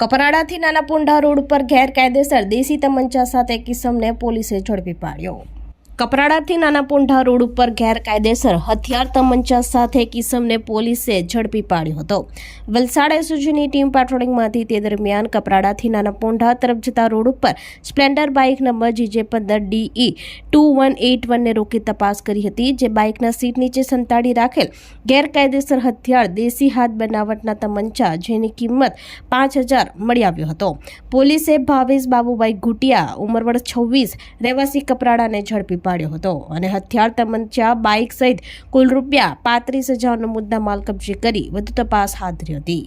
કપરાડાથી નાના પુંઢા રોડ પર ગેરકાયદેસર દેશી તમંચા સાથે કિસમને પોલીસે ઝડપી પાડ્યો. કપરાડાથી નાના પુંઢા રોડ ઉપર ગેરકાયદેસર હથિયાર તમંચા સાથે કિસમને પોલીસે ઝડપી પાડ્યો હતો. વલસાડ એસઓજીની ટીમ પેટ્રોલિંગમાંથી તે દરમિયાન કપરાડાથી નાના પુંઢા તરફ જતા રોડ ઉપર સ્પ્લેન્ડર બાઇક નંબર જીજે પંદર ડીઈ ટુ વન એટ વનને રોકી તપાસ કરી હતી, જે બાઇકના સીટ નીચે સંતાડી રાખેલ ગેરકાયદેસર હથિયાર દેશી હાથ બનાવટના તમંચા, જેની કિંમત પાંચ હજાર મળી આવ્યો હતો. પોલીસે ભાવેશ બાબુભાઈ ઘુટિયા ઉંમર છવ્વીસ, રહેવાસી કપરાડાને ઝડપી પાડ્યો હતો અને હથિયાર તમંચા બાઇક સહિત કુલ રૂપિયા પાંત્રીસ હજારનો મુદ્દા માલ કબજે કરી વધુ તપાસ હાથ ધરી હતી.